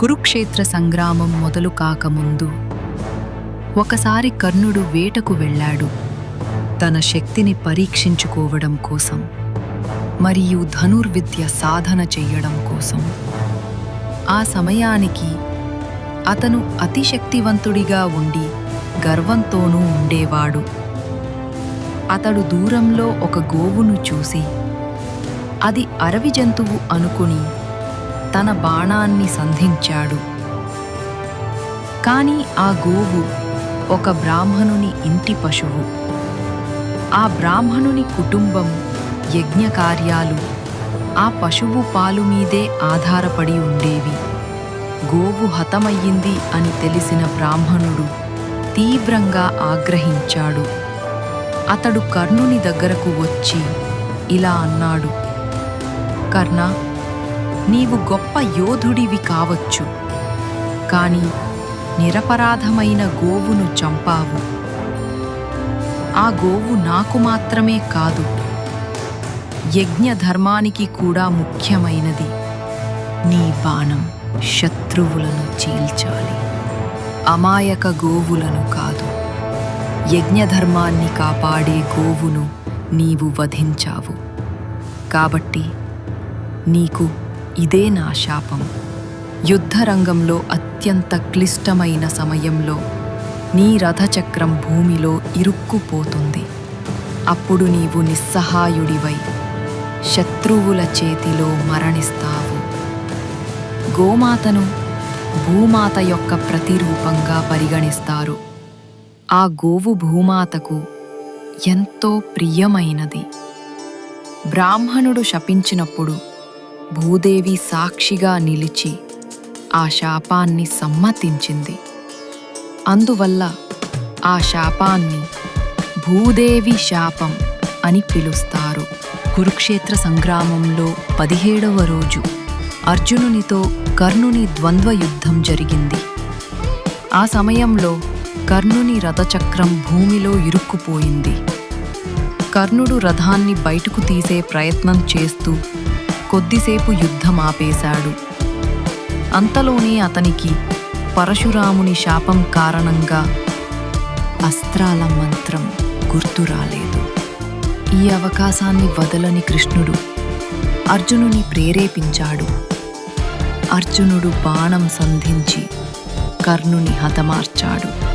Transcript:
కురుక్షేత్ర సంగ్రామం మొదలు కాకముందు ఒకసారి కర్ణుడు వేటకు వెళ్ళాడు. తన శక్తిని పరీక్షించుకోవడం కోసం మరియు ధనుర్విద్య సాధన చెయ్యడం కోసం. ఆ సమయానికి అతను అతిశక్తివంతుడిగా ఉండి గర్వంతోనూ ఉండేవాడు. అతడు దూరంలో ఒక గోవును చూసి అది అరవి జంతువు అనుకుని తన బాణాన్ని సంధించాడు. కాని ఆ గోవు ఒక బ్రాహ్మణుని ఇంటి పశువు. ఆ బ్రాహ్మణుని కుటుంబం యజ్ఞకార్యాలు ఆ పశువు పాలు మీదే ఆధారపడి ఉండేవి. గోవు హతమయ్యింది అని తెలిసిన బ్రాహ్మణుడు తీవ్రంగా ఆగ్రహించాడు. అతడు కర్ణుని దగ్గరకు వచ్చి ఇలా అన్నాడు కర్ణ నీవు గొప్ప యోధుడివి కావచ్చు. కాని నిరపరాధమైన గోవును చంపావు. ఆ గోవు నాకు మాత్రమే కాదు యజ్ఞధర్మానికి కూడా ముఖ్యమైనది. నీ బాణం శత్రువులను చీల్చాలి. అమాయక గోవులను కాదు యజ్ఞధర్మాన్ని కాపాడే గోవును నీవు వధించావు. కాబట్టి నీకు ఇదే నా శాపం. యుద్ధరంగంలో అత్యంత క్లిష్టమైన సమయంలో నీ రథచక్రం భూమిలో ఇరుక్కుపోతుంది. అప్పుడు నీవు నిస్సహాయుడివై శత్రువుల చేతిలో మరణిస్తావు. గోమాతను భూమాత యొక్క ప్రతిరూపంగా పరిగణిస్తారు. ఆ గోవు భూమాతకు ఎంతో ప్రియమైనది. బ్రాహ్మణుడు శపించినప్పుడు భూదేవి సాక్షిగా నిలిచి ఆ శాపాన్ని సమ్మతించింది. అందువల్ల ఆ శాపాన్ని భూదేవి శాపం అని పిలుస్తారు. కురుక్షేత్ర సంగ్రామంలో పదిహేడవ రోజు అర్జునునితో కర్ణుని ద్వంద్వ యుద్ధం జరిగింది. ఆ సమయంలో కర్ణుని రథచక్రం భూమిలో ఇరుక్కుపోయింది. కర్ణుడు రథాన్ని బయటకు తీసే ప్రయత్నం చేస్తూ కొద్దిసేపు యుద్ధం ఆపేశాడు. అంతలోనే అతనికి పరశురాముని శాపం కారణంగా అస్త్రాల మంత్రం గుర్తు రాలేదు. ఈ అవకాశాన్ని వదలని కృష్ణుడు అర్జునుని ప్రేరేపించాడు. అర్జునుడు బాణం సంధించి కర్ణుని హతమార్చాడు.